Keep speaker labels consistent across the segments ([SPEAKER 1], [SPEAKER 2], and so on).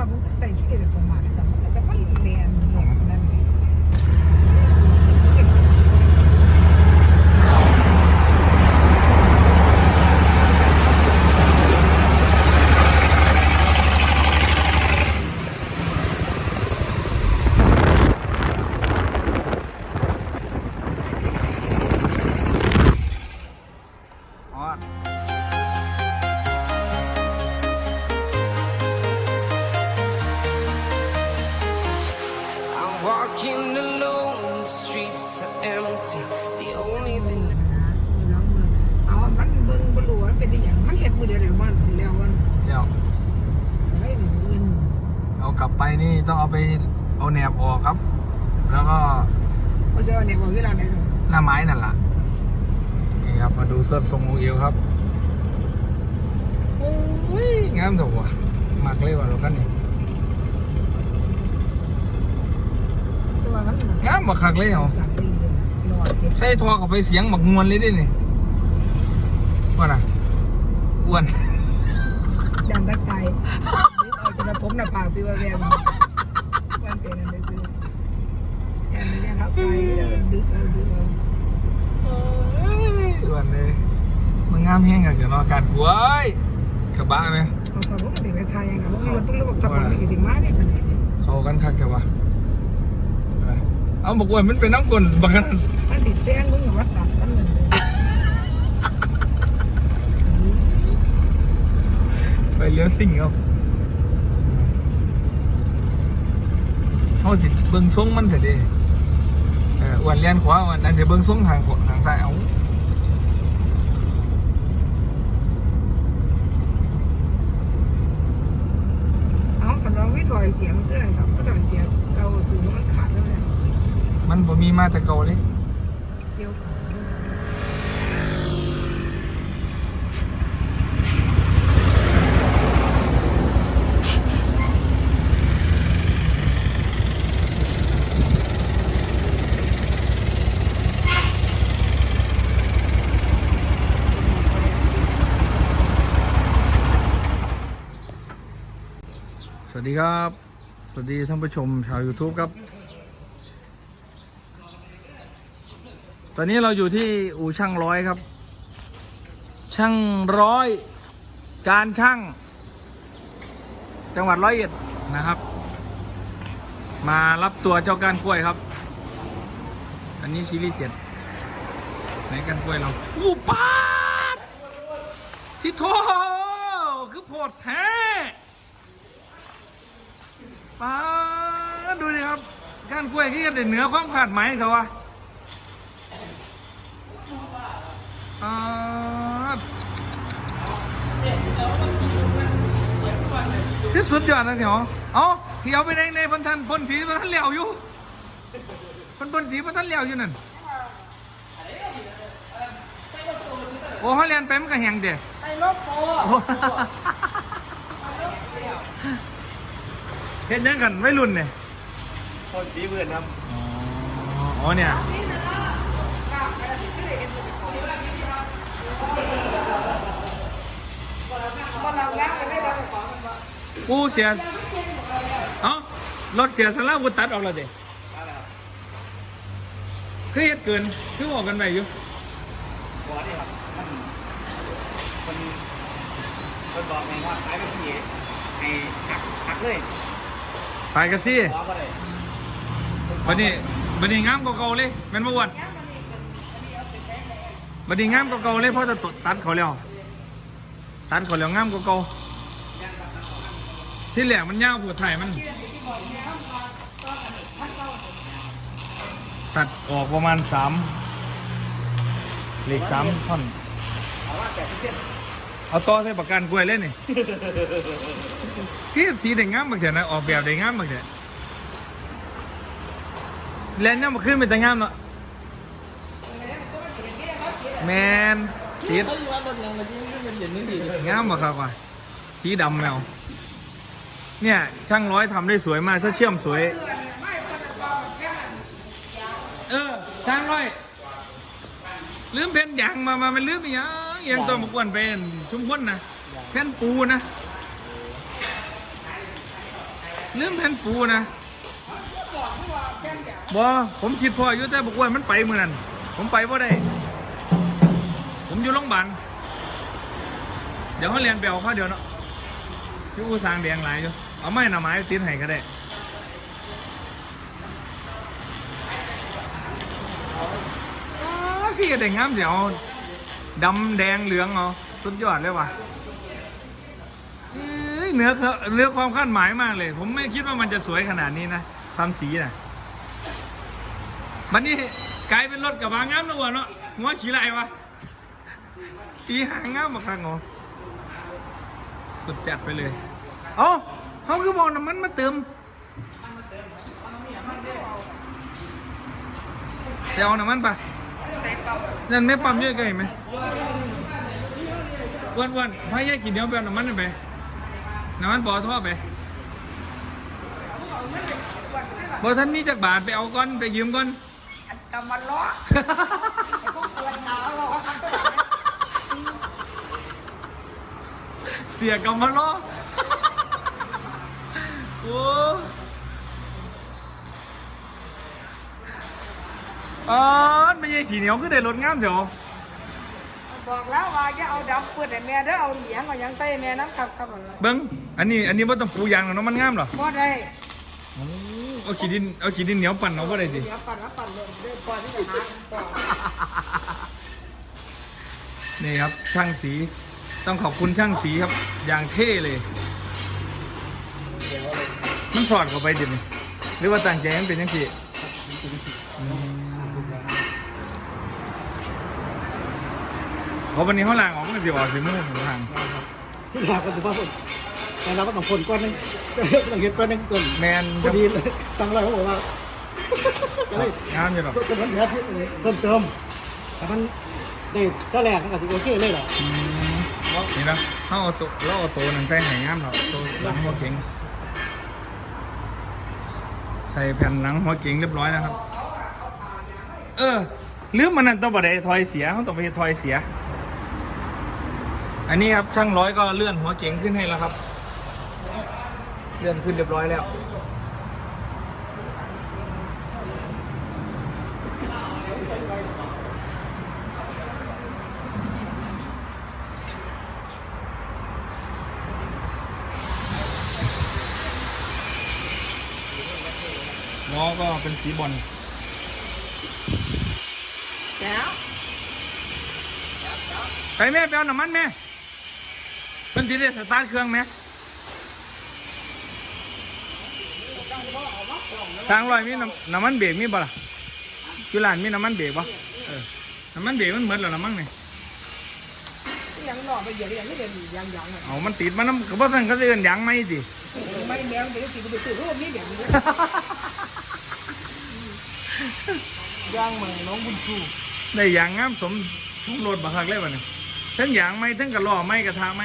[SPEAKER 1] ค่ะมันก็ใส่ขี้เกี ดมือเดียวเดี๋ยวมันแล้วมัน
[SPEAKER 2] เดี๋ยว
[SPEAKER 1] อะไรหนึ่งเงิน
[SPEAKER 2] เอากลับไปนี่ต้องเอาไปเอาแหนบออกครับ แล้วก็
[SPEAKER 1] เอาเสื้อเนี่ยบอกเวลาไหนต่อ
[SPEAKER 2] หน้าไม้นั่นแหละนี่ครับมาดูเสื้อทรงโอเอวครับโอ้ยงามจังวะมักเลยว่ะรถคันนี้
[SPEAKER 1] ตัวมัน
[SPEAKER 2] งามบักคักเลยเหรอ
[SPEAKER 1] สั่งไปเลยรอเก็บ
[SPEAKER 2] ใส่ทอเข้าไปเสียงบักมวนเลยดินี่ว่าน่ะ อ้วน
[SPEAKER 1] ดันตะไคร้เอาจนผมหน้าผากปีว่าแวววันเสียนั่นไปซื้อแอนแอนทับไปดึกเอาดึกเอา
[SPEAKER 2] อ้วนเลยมันงามแห้งกันเสียเนาะการกล้วยกระบะไหม
[SPEAKER 1] เอาความรู้สึกไปทายยังไงว่ามันต้องระบบทับมันกี่สิ่งมากเนี่ยมัน
[SPEAKER 2] เข้ากันคักแต่ว่าเอาบอกอ้วนมันเป็นน้ำกลนบักนั้น
[SPEAKER 1] มันสีแซงมึงกับวัดตัดกันเลย
[SPEAKER 2] ไฟเลี้ยวซิ่งเอาเขาสิเบิ่งทรงมันเถอะดิเอออ้วนเลียนขวาอ้วนนั่นเดี๋ยวเบิ่งทรงทางขวาทางซ้ายเอา
[SPEAKER 1] เอาคันเราไม่ถอยเสียงมันก็อะไรครับก็ถอยเสียงเราสื่อมันขาดแล้วเนี่ย
[SPEAKER 2] มันบ่มีมาแต่เก่าเลย
[SPEAKER 1] เดียว
[SPEAKER 2] สวัสดี ครับ สวัสดีท่านผู้ชมชาว YouTube ครับ ตอนนี้เราอยู่ที่อู่ช่างร้อยครับ ช่างร้อย การช่าง จังหวัดร้อยเอ็ดนะครับ มารับตัวเจ้าการกล้วยครับ อันนี้ซีรีส์เจ็ดไหนการกล้วยเราอู้ปาดชิโทคือโพดแท้ ปาดดูดิครับการกล้วยที่กันเหนือความขาดหมายเขาวะปาดที่สุดยอดนะเหรอเอาที่เอาไปในในพันทันพ่นสีพันทันเหลียวอยู่พันพ่นสีพันทันเหลียวอยู่นั่นโอ้เขาเรียนไปมันก็แหงเด็
[SPEAKER 1] ไอ้รถโป
[SPEAKER 2] เห็นยังกันไม่รุ่นเนี่ย
[SPEAKER 3] คนสีเบื่อนครับ
[SPEAKER 2] อ๋อเนี่ยกูเสียเอ้ารถเสียสลาวุตัดออกแล้วเด็คือเหตุเกินคือบอกกันไปอยู่
[SPEAKER 3] บอดี้ครับมันคนคนบอกไงว่าขายไปที่ให้หักหักเลย
[SPEAKER 2] ไปกันสิ
[SPEAKER 3] ขอก็ได้
[SPEAKER 2] บันนี้บันนี้งามกว่าเก่าเลยแมันมาวันบันนี้งามกว่าเก่าเลยเพราะจะตัดเขาแล้วตัดเขาแล้วงามกว่าเก่าที่แหลกมันยาวปวดไทยมัน ตัดออกประมาณสามเหล็กสามท่อน
[SPEAKER 3] เอาว่าแต่ที่เส้น
[SPEAKER 2] เอาต่อใส่ปากกันกล้วยเล่นนี่ที่สีแดงงามบางเถอะนะออกแบบแดงงามบางเถอะแลนเนี่ยมาขึ้นเป็นแต่งามเนาะแมนสีงามบ่ครับว่ะสีดำแมวเนี่ยช่างร้อยทำได้สวยมากถ้าเชื่อมสวย เออช่างร้อยลืมเพนยางมามามันลืมอีกอย่างเอียงตัวมากวนเป็นชุมพลนะเพนปูนะลืมแผ่นปูนะบอผมคิดพออยู่แต่บอกว่ามันไปมือนั้นผมไปว่าได้ ผมอยู่โรงพยาบาลเดี๋ยวเขาเรียนไปเอาเขาเดี๋ยวเนาะอยู่อูสร้างแดงหลายอยู่เอาไม้หน่อไม้ติดให้ก็ได้อ๋อพี่ก็ได้งามเดี๋ยว ดำแดงเหลืองเอาสุดยอดเลยว่ะเนื้อเนื้อความคาดหมายมากเลย ผมไม่คิดว่ามันจะสวยขนาดนี้นะความสีนะมันนี่กลายเป็นรถกระบะงามแล้ววะเนาะหัวขี่ไรวะสีหางงามมาคังเหรอสุดจัดไปเลย เอ้าเขาคือบอกน้ำมันมาเติมไปเอาน้ำมันปะ นั่นไม่ปั๊มเยอะเกินไหมวันวันๆพายายกินเดียวไปเอาน้ำมันนั่นไปน้ำมันปอท่อไปบอท่านนี้จากบาทไปเอาก้อนไปยืมก้อน
[SPEAKER 1] กำมันล้อพวกตัวหนาวล้อ
[SPEAKER 2] เสียกำมาล้อโอ้ อ๋อไม่ใช่ขี่เหนียวคือได้รถงามเดี๋ยว
[SPEAKER 1] บอกแล้วว่าจะเอาดับเปิดให้แม่เด้อเอาเหลียงเอาหยังใส่แม่น้ำกับกับบ่
[SPEAKER 2] เบิ้งอันนี้อันนี้ว่าต้องปูยางหรอกเนาะมันงามเหรอ
[SPEAKER 1] ได้
[SPEAKER 2] เอาขีดินเอาขีดินเหนียวปั่นเอาก็ได้สิ
[SPEAKER 1] เดี๋ยวปั่นแล้วปั่นเลยเด้อก่อนที่จะหาก่อน
[SPEAKER 2] นี่ครับช่างสีต้องขอบคุณช่างสีครับอย่างเท่เลยมันสอดเข้าไปดิมหรือว่าต่างใจมันเป็นยังไง เขาวันนี้เขาล่างออกมันจะออกสีม่วงของทาง
[SPEAKER 4] ที่แรกก็ถือว่าผมแต่เราก็ต้องคนก้อนหนึงต้องเห็นก้อนหนึงก่อน
[SPEAKER 2] แมน
[SPEAKER 4] พอดีเลยตั้งไรเขาบอกว่าก็เลย
[SPEAKER 2] งามอยู่หรอก
[SPEAKER 4] ก็มันเหลือเพิ่มเติมแต่มันได้ถ้าแรกมันก็สิโอเคเลยแหละ
[SPEAKER 2] นี่นะเขาเอาตัวเราเอาตัวหนึ่งใส่ไหงามหรอกตัวหลังหัวเก๋งใส่แผ่นหลังหัวเก๋งเรียบร้อยแล้วครับ เออลืมมันนั่นต้องบัไดทอยเสียเขาต้องไปทอยเสีย อันนี้ครับช่างร้อยก็เลื่อนหัวเก๋งขึ้นให้แล้วครับ เลื่อนขึ้นเรียบร้อยแล้ว ล้อก็เป็นสีบอล
[SPEAKER 1] แล้ว
[SPEAKER 2] ไปแม่ไปเอาน้ำมันแม่ เป็นสีเดสตาร์ทเครื่องไหมทางลอยมีน้ำน้ำมันเบรกมีบ่ล่ะจุฬานมีน้ำมันเบรกบ่เออน้ำมันเบรกมันเหมือนแล้วน้ำมันนี่
[SPEAKER 1] ยังหล่อไปเหยียบยังไม่เดินยังยังอะ
[SPEAKER 2] เอามันติดมันน้ำกระบอกสั่นเขาจะเอินยางไหมสิ
[SPEAKER 1] ไม่แมวเดี๋ยวสิไปซื้อรูปนี้เดี๋ยวนี้ย่างเหมือนน้องบุญชู
[SPEAKER 2] ได้ยางงามสมทุกรถบักคักเลยวันนี้ทั้งยางไหมทั้งกระล้อไหมกระทะไหม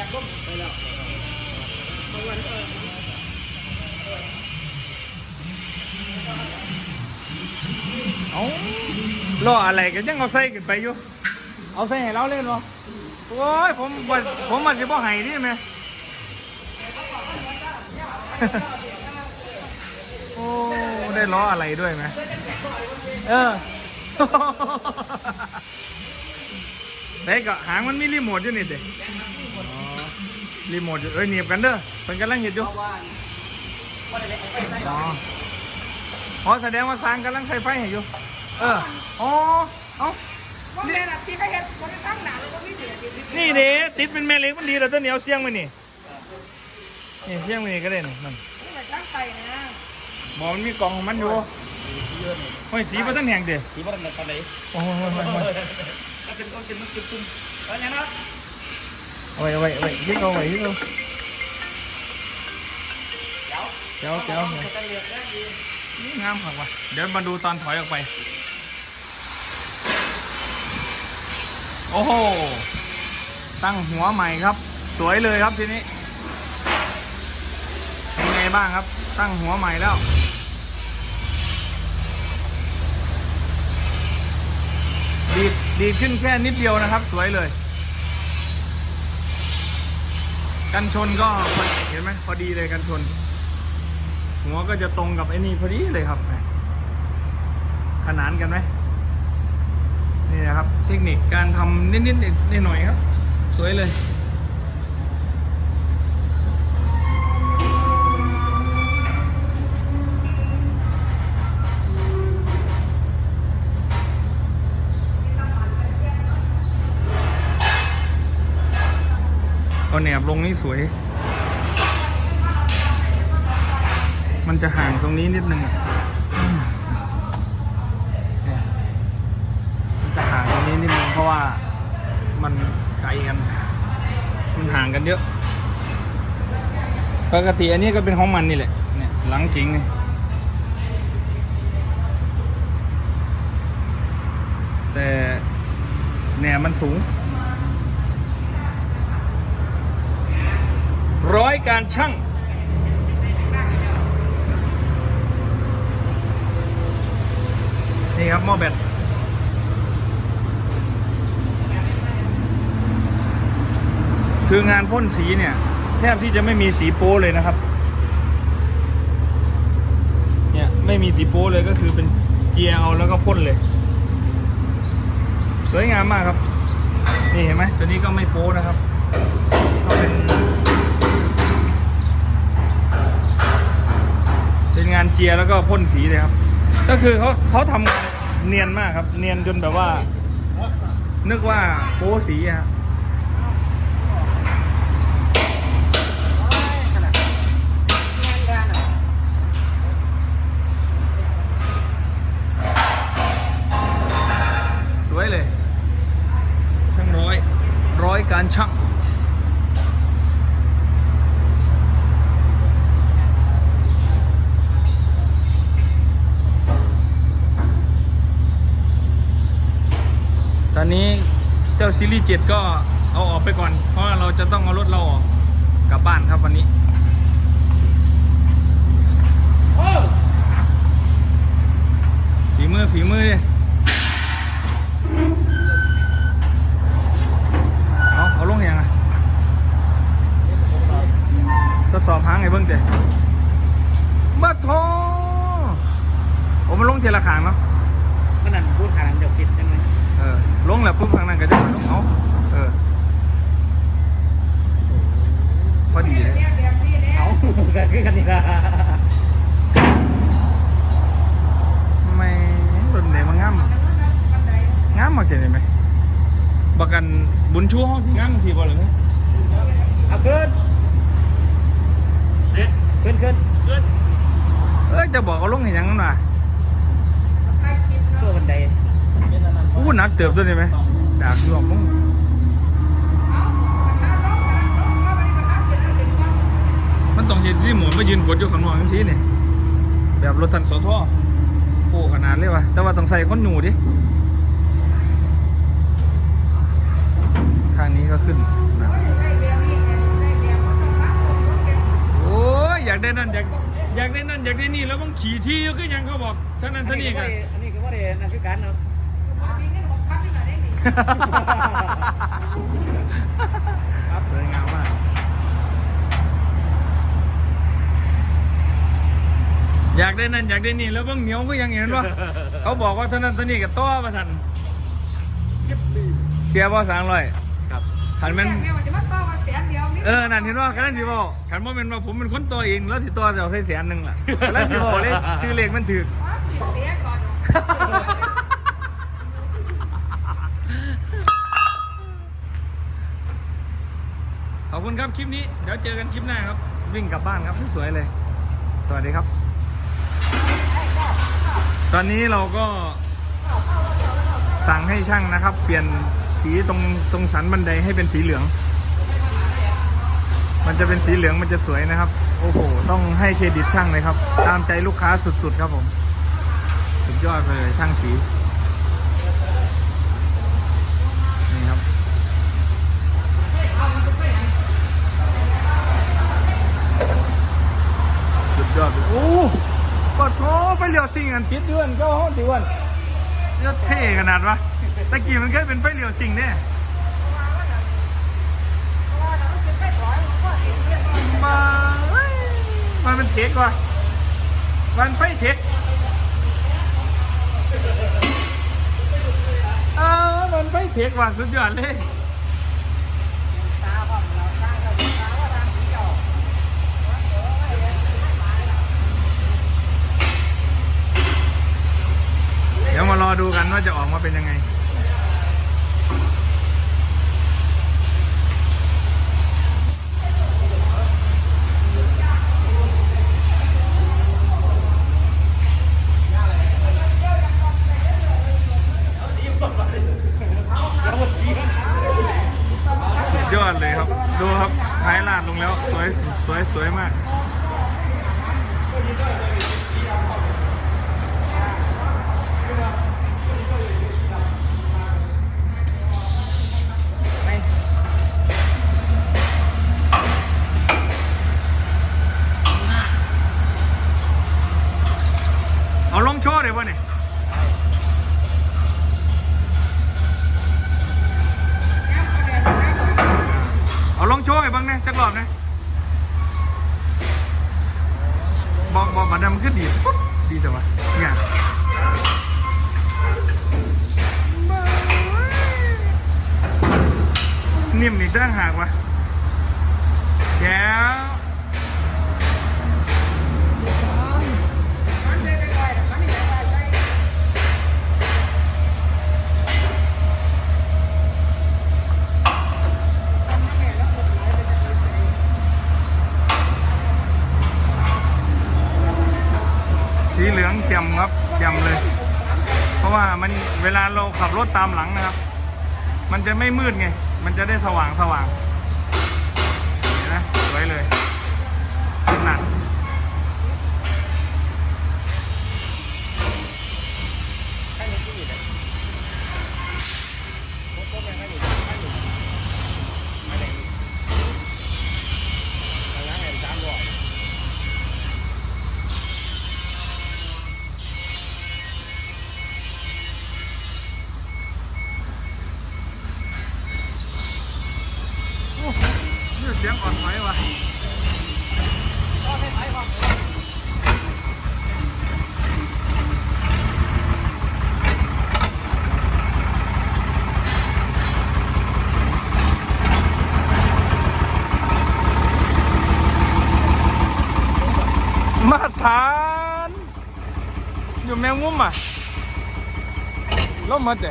[SPEAKER 1] จับจับร่มไปแล้วบางวันเออ
[SPEAKER 2] เอาล้ออะไรกันยังเอาใส่กันไปอยู่ เอาใส่ให้เราเล่นวะโอ้ยผมว่าผมมันจะบ่ให้นี่ไหมโอ้ได้ล้ออะไรด้วยไหมเออไหนก็หางมันมีรีโมทอยู่นี่เด็อ๋อ รีโมทอยู่เอ้ยเหนียบกันเด้อเป็นกำลังเห็นอยู่อ๋ออ๋อแสดงว่าสร้างกำลังใช้ไฟให้อยู่ เอออ๋อเอ้า
[SPEAKER 1] ว่าแม่น่ะที่เขาเห็นคนที่ตั้งหนาแล้วก็มีเดียด
[SPEAKER 2] นี่เด้ติดเป็นแม่เหล็กมันดีแล้วตัวเหนียวเสียงไปนี่นี่เสียงไปนี่ก็ได้นี่มัน
[SPEAKER 1] นี่มันตั้งใจนะ
[SPEAKER 2] บอกมันมีกล่องของมันอยู่โอ้ยสีมันต้นแหงเด้
[SPEAKER 3] ที่บ้านในตอนไหน
[SPEAKER 2] โอ้ยโอ้ยโอ้ยโอ้ย
[SPEAKER 3] ก็เป็นก็เป็นมันจุ่มๆแล้วเนี่ยนะ
[SPEAKER 2] เอาไว้เอาไว้เอาไว้ยิงเอาไว้ยิงเอาเจ้าเจ้านี่งามครับว่ะเดี๋ยวมาดูตอนถอยออกไป โอ้โห ตั้งหัวใหม่ครับ สวยเลยครับทีนี้เป็นไงบ้างครับ ตั้งหัวใหม่แล้วดีดดีดขึ้นแค่นิดเดียวนะครับ สวยเลย กันชนก็พอเห็นไหมพอดีเลยกันชน หัวก็จะตรงกับไอ้นี่พอดีเลยครับ ขนานกันไหมนี่นะครับ เทคนิคการทำนิดๆหน่อยๆครับ สวยเลย เอาแหนบลงนี่สวย มันจะห่างตรงนี้นิดนึงมเนี่ยมันจะห่างตรงนี้นิดนึงเพราะว่ามันไกลกัน มันห่างกันเยอะ ปกติอันนี้ก็เป็นของมันนี่แหละ เนี่ยหลังจริงนี่แต่แหนบมันสูง ร้อยการช่างนี่ครับหม้อแบตคืองานพ่นสีเนี่ย แทบที่จะไม่มีสีโป้เลยนะครับ เนี่ย ไม่มีสีโป้เลยก็คือเป็นเจียเอาแล้วก็พ่นเลย สวยงามมากครับ นี่เห็นไหมตัวนี้ก็ไม่โป้นะครับ ก็เป็น งานเจียแล้วก็พ่นสีเลยครับ ก็คือเขาเขาทำงานเนียนมากครับ เนียนจนแบบว่า นึกว่าโป้สีครับ ซีรีส์7ก็เอาออกไปก่อน เพราะว่าเราจะต้องเอารถเราออกกลับบ้านครับวันนี้ฝีมือฝีมือดิเอาเอาลงยังไงทดสอบหางไงเบิ้งเตะบ้าทอโอ้มันลงเทละขางเนาะ
[SPEAKER 3] ขนาดพูดขนาดเดี๋ยวปิดยังไง
[SPEAKER 2] เออลงแล้วปุ๊บทางนั้นก็จะลงเอาเออพอดีเลย
[SPEAKER 3] เอาเกิดขึ้นกันดีกว่า
[SPEAKER 2] ทำไมรถไหนมางามงามมาเกินไหมบักกันบุญชูห้องที่งามทีบ่เลยไหม
[SPEAKER 3] เอาขึ้นขึ้นขึ้นขึ้น
[SPEAKER 2] เออ จะบอกเอาลงเห็นยังนั้นว่ะ
[SPEAKER 3] สู้บันได
[SPEAKER 2] อู้หนักเติบด้วยได้ไหมดากยวงมึงมันต้องยืนที่หมุนมายืนกดอยู่ข้างนอกจังซี่นี่แบบรถทันโสทอโอ้ขนาดเลยว่ะแต่ว่าต้องใส่คนหนูดิข้างนี้ก็ขึ้นนะโอ้ยอยากได้นั่นอยาก อยากได้นั่นอยากได้นี่แล้วต้องขี่ที่ก็ยังเขาบอกเท่านั้นเท่านี้กัน
[SPEAKER 3] อันนี้ก็ว่าเดนักศึกษาเนาะ
[SPEAKER 2] ครับสวยงามมากอยากได้นั่นอยากได้นี่แล้วเบ้างเหนียวก็ยังเห็นว่าเขาบอกว่าเท่านั้นเท่านี้กับต้อมาทันเสียบ่สามร้อย
[SPEAKER 3] ครับ
[SPEAKER 2] ขันแมัน
[SPEAKER 1] สนเดียวนี่
[SPEAKER 2] เออ นั่นเห็นว่าขันนั้นสิบอกขันว่าเป็นว่าผมเป็นคนตัวเองแล้วสิตัวจะเอาใส่แสนหนึ่งล่ะแล้วสิบอกเลยชื่อเลขมันถือ
[SPEAKER 1] ว้าวเสียก่อน
[SPEAKER 2] ขอบคุณครับคลิปนี้ เดี๋ยวเจอกันคลิปหน้าครับ วิ่งกลับบ้านครับสวยๆเลย สวัสดีครับ ตอนนี้เราก็สั่งให้ช่างนะครับ เปลี่ยนสีตรงตรงสันบันไดให้เป็นสีเหลือง มันจะเป็นสีเหลืองมันจะสวยนะครับ โอ้โห ต้องให้เครดิตช่างเลยครับ ตามใจลูกค้าสุดๆครับผม สุดยอดเลยช่างสี นี่ครับ สุดยอด โอ้ปะโถไปเหลียวสิ่งอันติดเดือนก็ห้องติวันเนี่ยเท่ขนาดวะตะกี้มันเคยเป็นไฟเหลียวสิ่งเนี่ยั
[SPEAKER 1] น
[SPEAKER 2] เทคว่ะวันไฟเทคเออมันไฟเทคว่ะสุดยอดเลยเดี๋ยวมารอดูกันว่าจะออกมาเป็นยังไง สุดยอดเลยครับ ดูครับท้ายลาดลงแล้ว สวยสวยสวยมากเอาลงโชว์เดี๋ยววะเนี่ย เอาลงโชว์ให้บ้างนะจักรอบนะบอกบอกมาดำขึ้นดีปุ๊บดีแต่ว่าเนี่ยนิ่มนี่ตั้งหากวะแก้ว สีเหลืองแจ่มครับแจ่มเลย เพราะว่ามันเวลาเราขับรถตามหลังนะครับ มันจะไม่มืดไง มันจะได้สว่างสว่างเห็นไหมสวยเลยหนักโล่มมาเจ๊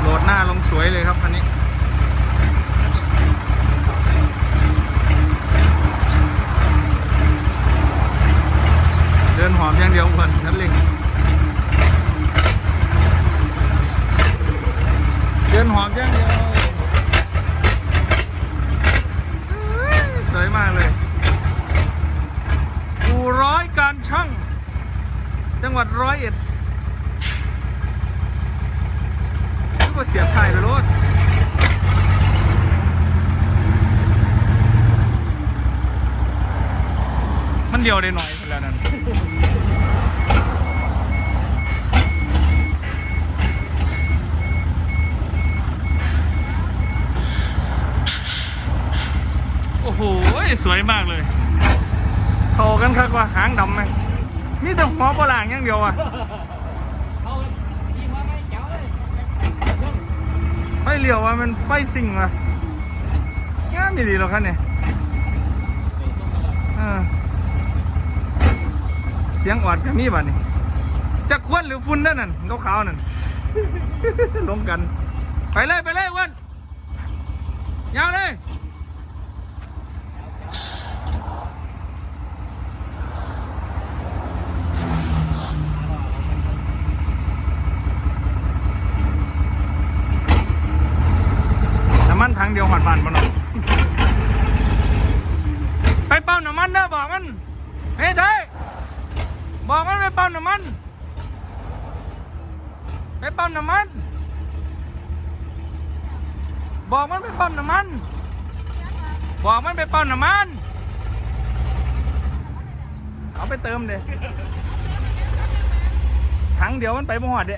[SPEAKER 2] โหลดหน้าลงสวยเลยครับคันนี้ เดินหอมอย่างเดียวเพื่อนนัดเล่งเดินหอมอย่างเดียวสวยมากเลยอู่ร้อยการช่าง จังหวัด ร้อยเอ็ดก็เสียบไทยไปรถมันเดียวได้หน่อยแล้วนั่นโอ้โห สวยมากเลยโทกันครับว่าหางดำไหม นี่แต่หัวปลางอย่างเดียวอะ
[SPEAKER 3] ไม่เจ๋วเลย
[SPEAKER 2] ไฟเลี้ยวว่ามันไฟสิ่งว่ะงามดีหรอครับเนี่ยเออเสียงออดก็มีบัดนี่จะควนหรือฟุ้นนั่นน่ะขาวๆนั่นลงกัน ไปเลย ไปเลยวันยาวเลยำมันเด้อบอกมันเฮ้ยเด้ย บอกมันไปปั๊มน้ำมัน ไปปั๊มน้ำมัน บอกมันไปปั๊มน้ำมัน บอกมันไปปั๊มน้ำมัน เอาไปเติมเด้ถังเดียวมันไปบ่หอดเด้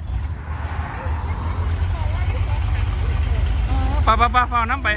[SPEAKER 2] ปะปะปะฟ้าวน้ำไป